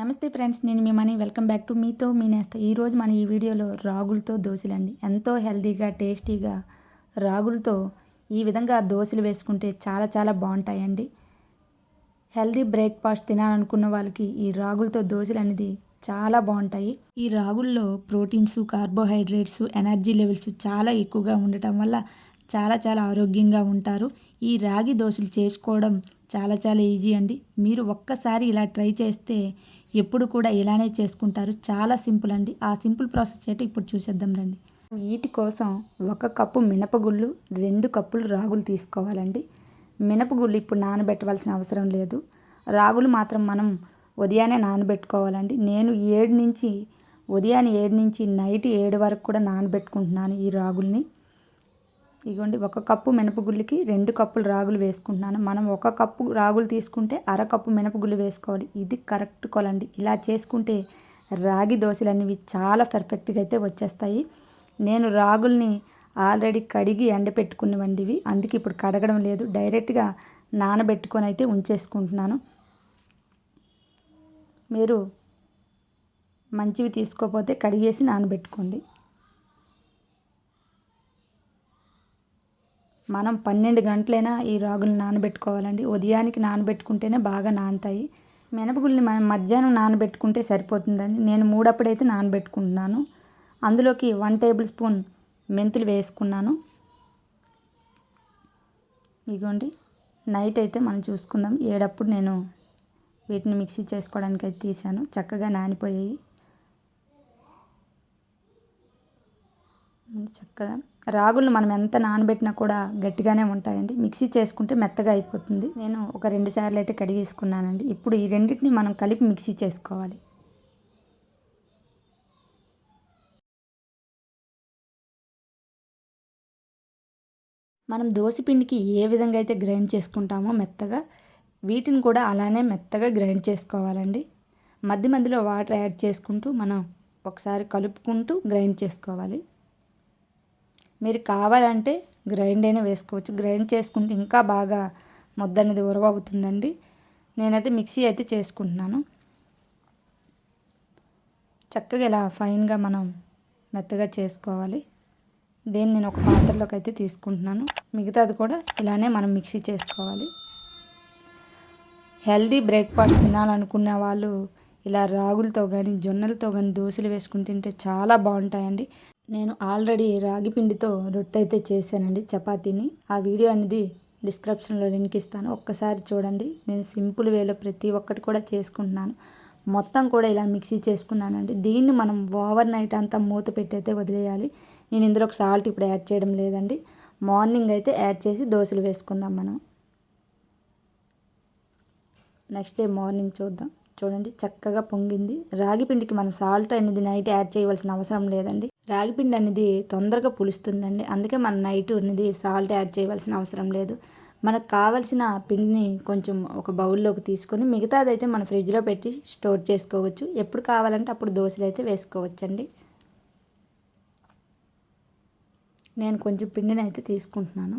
నమస్తే ఫ్రెండ్స్ నేను మీ మనీ. వెల్కమ్ బ్యాక్ టు మీతో మీ నేస్త ఈరోజు మన ఈ వీడియోలో రాగులతో దోశలండి. ఎంతో హెల్తీగా టేస్టీగా రాగులతో ఈ విధంగా దోశలు వేసుకుంటే చాలా చాలా బాగుంటాయండి. హెల్దీ బ్రేక్ఫాస్ట్ తినాలనుకున్న వాళ్ళకి ఈ రాగులతో దోశలు అనేది చాలా బాగుంటాయి. ఈ రాగుల్లో ప్రోటీన్స్ కార్బోహైడ్రేట్స్ ఎనర్జీ లెవెల్స్ చాలా ఎక్కువగా ఉండటం వల్ల చాలా చాలా ఆరోగ్యంగా ఉంటారు. ఈ రాగి దోశలు చేసుకోవడం చాలా చాలా ఈజీ అండి. మీరు ఒక్కసారి ఇలా ట్రై చేస్తే ఎప్పుడు కూడా ఇలానే చేసుకుంటారు. చాలా సింపుల్ అండి. ఆ సింపుల్ ప్రాసెస్ ఏంటో ఇప్పుడు చూసేద్దాం రండి. వీటి కోసం ఒక కప్పు మినపగుళ్ళు రెండు కప్పులు రాగులు తీసుకోవాలండి. మినపగుళ్ళు ఇప్పుడు నానబెట్టవలసిన అవసరం లేదు. రాగులు మాత్రం మనం ఉదయాన్నే నానబెట్టుకోవాలండి. నేను ఏడు నుంచి ఉదయాన్నే ఏడు నుంచి నైట్ ఏడు వరకు కూడా నానబెట్టుకుంటున్నాను ఈ రాగుల్ని. ఇదిగోండి ఒక కప్పు మినపగుళ్ళకి రెండు కప్పులు రాగులు వేసుకుంటున్నాను. మనం ఒక కప్పు రాగులు తీసుకుంటే అర కప్పు మినపగుళ్ళు వేసుకోవాలి. ఇది కరెక్ట్ కొలండి. ఇలా చేసుకుంటే రాగి దోశలు అనేవి చాలా పర్ఫెక్ట్గా అయితే వచ్చేస్తాయి. నేను రాగుల్ని ఆల్రెడీ కడిగి ఎండపెట్టుకున్నవండి ఇవి అందుకే ఇప్పుడు కడగడం లేదు. డైరెక్ట్గా నానబెట్టుకొని అయితే ఉంచేసుకుంటున్నాను. మీరు మంచివి తీసుకోకపోతే కడిగేసి నానబెట్టుకోండి. మనం పన్నెండు గంటలైనా ఈ రాగులు నానబెట్టుకోవాలండి. ఉదయానికి నానబెట్టుకుంటేనే బాగా నానుతాయి. మినపగుళ్ళని మనం మధ్యాహ్నం నానబెట్టుకుంటే సరిపోతుందని నేను మూడప్పుడైతే నానబెట్టుకుంటున్నాను. అందులోకి వన్ టేబుల్ స్పూన్ మెంతులు వేసుకున్నాను. ఇగోండి. నైట్ అయితే మనం చూసుకుందాం. ఏడప్పుడు నేను వీటిని మిక్సీ చేసుకోవడానికి అయితే తీసాను చక్కగా నానిపోయాయి. చక్కగా. రాగులు మనం ఎంత నానబెట్టినా కూడా గట్టిగానే ఉంటాయండి. మిక్సీ చేసుకుంటే మెత్తగా అయిపోతుంది. నేను ఒక రెండు సార్లు అయితే కడిగేసుకున్నానండి ఇప్పుడు ఈ రెండింటిని మనం కలిపి మిక్సీ చేసుకోవాలి. మనం దోశపిండికి ఏ విధంగా అయితే గ్రైండ్ చేసుకుంటామో మెత్తగా వీటిని కూడా అలానే మెత్తగా గ్రైండ్ చేసుకోవాలండి. మధ్య మధ్యలో వాటర్ యాడ్ చేసుకుంటూ మనం ఒకసారి కలుపుకుంటూ గ్రైండ్ చేసుకోవాలి. మీరు కావాలంటే గ్రైండ్ అయినా వేసుకోవచ్చు. గ్రైండ్ చేసుకుంటే ఇంకా బాగా ముద్ద అనేది ఉరవవుతుందండి. నేనైతే మిక్సీ అయితే చేసుకుంటున్నాను. చక్కగా ఇలా ఫైన్గా మనం మెత్తగా చేసుకోవాలి. దీన్ని నేను ఒక పాత్రలోకి అయితే తీసుకుంటున్నాను. మిగతాది కూడా ఇలానే మనం మిక్సీ చేసుకోవాలి. హెల్దీ బ్రేక్ఫాస్ట్ తినాలనుకునే వాళ్ళు ఇలా రాగులతో కానీ జొన్నలతో కానీ దోశలు వేసుకుని తింటే చాలా బాగుంటాయండి. నేను ఆల్రెడీ రాగి పిండితో రొట్టె అయితే చేశానండి చపాతీని. ఆ వీడియో అనేది డిస్క్రిప్షన్లో లింక్ ఇస్తాను. ఒక్కసారి చూడండి. నేను సింపుల్ వేలో ప్రతి ఒక్కటి కూడా చేసుకుంటున్నాను. మొత్తం కూడా ఇలా మిక్సీ చేసుకున్నానండి. దీన్ని మనం ఓవర్ నైట్ అంతా మూత పెట్టయితే వదిలేయాలి. నేను ఇందులో ఒక సాల్ట్ ఇప్పుడు యాడ్ చేయడం లేదండి. మార్నింగ్ అయితే యాడ్ చేసి దోశలు వేసుకుందాం మనం. నెక్స్ట్ డే మార్నింగ్ చూద్దాం. చూడండి చక్కగా పొంగింది. రాగి పిండికి మనం సాల్ట్ అనేది నైట్ యాడ్ చేయవలసిన అవసరం లేదండి. రాగి పిండి అనేది తొందరగా పులుస్తుందండి. అందుకే మనం నైట్ అనేది సాల్ట్ యాడ్ చేయవలసిన అవసరం లేదు. మనకు కావలసిన పిండిని కొంచెం ఒక బౌల్లోకి తీసుకొని మిగతాదైతే మన ఫ్రిడ్జ్లో పెట్టి స్టోర్ చేసుకోవచ్చు. ఎప్పుడు కావాలంటే అప్పుడు దోశలు అయితే వేసుకోవచ్చండి. నేను కొంచెం పిండిని అయితే తీసుకుంటున్నాను.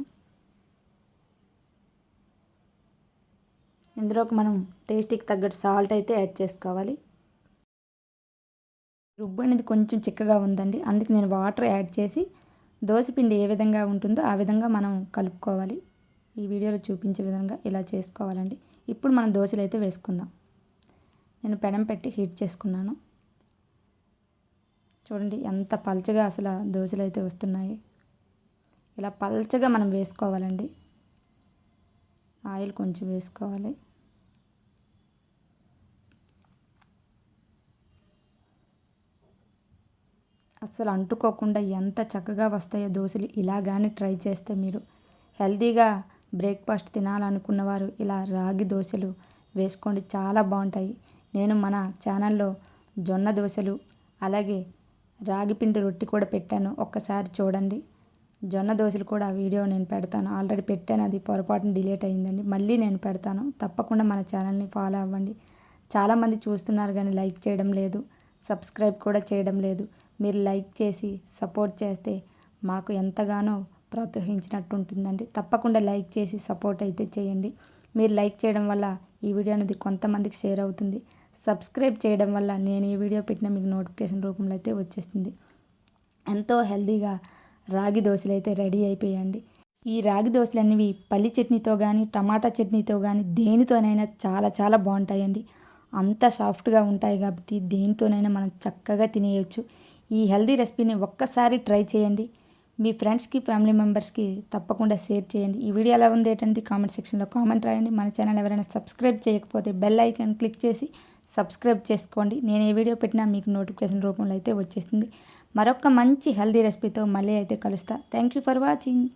ఇందులోకి మనం టేస్టీకి తగ్గట్టు సాల్ట్ అయితే యాడ్ చేసుకోవాలి. రుబ్బు అనేది కొంచెం చిక్కగా ఉందండి. అందుకే నేను వాటర్ యాడ్ చేసి దోశపిండి ఏ విధంగా ఉంటుందో ఆ విధంగా మనం కలుపుకోవాలి. ఈ వీడియోలో చూపించే విధంగా ఇలా చేసుకోవాలండి. ఇప్పుడు మనం దోశలు అయితే వేసుకుందాం. నేను పెనం పెట్టి హీట్ చేసుకున్నాను. చూడండి ఎంత పల్చగా అసలు దోశలు అయితే వస్తున్నాయి. ఇలా పల్చగా మనం వేసుకోవాలండి. ఆయిల్ కొంచెం వేసుకోవాలి. అస్సలు అంటుకోకుండా ఎంత చక్కగా వస్తాయో దోశలు ఇలా కానీ ట్రై చేస్తే మీరు. హెల్తీగా బ్రేక్ఫాస్ట్ తినాలనుకున్న వారు ఇలా రాగి దోశలు వేసుకోండి చాలా బాగుంటాయి. నేను మన ఛానల్లో జొన్న దోశలు అలాగే రాగి పిండి రొట్టి కూడా పెట్టాను. ఒక్కసారి చూడండి. జొన్న దోశలు కూడా వీడియో నేను పెడతాను. ఆల్రెడీ పెట్టాను అది పొరపాటున డిలీట్ అయ్యిందండి మళ్ళీ నేను పెడతాను. తప్పకుండా మన ఛానల్ని ఫాలో అవ్వండి. చాలామంది చూస్తున్నారు కానీ లైక్ చేయడం లేదు సబ్స్క్రైబ్ కూడా చేయడం లేదు. మీరు లైక్ చేసి సపోర్ట్ చేస్తే మాకు ఎంతగానో ప్రోత్సహించినట్టు ఉంటుందండి తప్పకుండా లైక్ చేసి సపోర్ట్ అయితే చేయండి. మీరు లైక్ చేయడం వల్ల ఈ వీడియో అనేది కొంతమందికి షేర్ అవుతుంది. సబ్స్క్రైబ్ చేయడం వల్ల నేను ఈ వీడియో పెట్టిన మీకు నోటిఫికేషన్ రూపంలో అయితే వచ్చేస్తుంది. ఎంతో హెల్తీగా రాగి దోశలు అయితే రెడీ అయిపోయాయండి ఈ రాగి దోశలు అనేవి పల్లి చట్నీతో కానీ టమాటా చట్నీతో కానీ దేనితోనైనా చాలా చాలా బాగుంటాయండి. అంత సాఫ్ట్గా ఉంటాయి కాబట్టి దేనితోనైనా మనం చక్కగా తినేయచ్చు. ఈ హెల్దీ రెసిపీని ఒక్కసారి ట్రై చేయండి. మీ ఫ్రెండ్స్కి ఫ్యామిలీ మెంబర్స్కి తప్పకుండా షేర్ చేయండి. ఈ వీడియో ఎలా ఉంది ఏంటంటే కామెంట్ సెక్షన్లో కామెంట్ రాయండి. మన ఛానల్ ఎవరైనా సబ్స్క్రైబ్ చేయకపోతే బెల్ ఐకాన్ క్లిక్ చేసి సబ్స్క్రైబ్ చేసుకోండి. నేను ఏ వీడియో పెట్టినా మీకు నోటిఫికేషన్ రూపంలో అయితే వచ్చేస్తుంది. మరొక మంచి హెల్దీ రెసిపీతో మళ్ళీ అయితే కలుస్తా. Thank you for watching.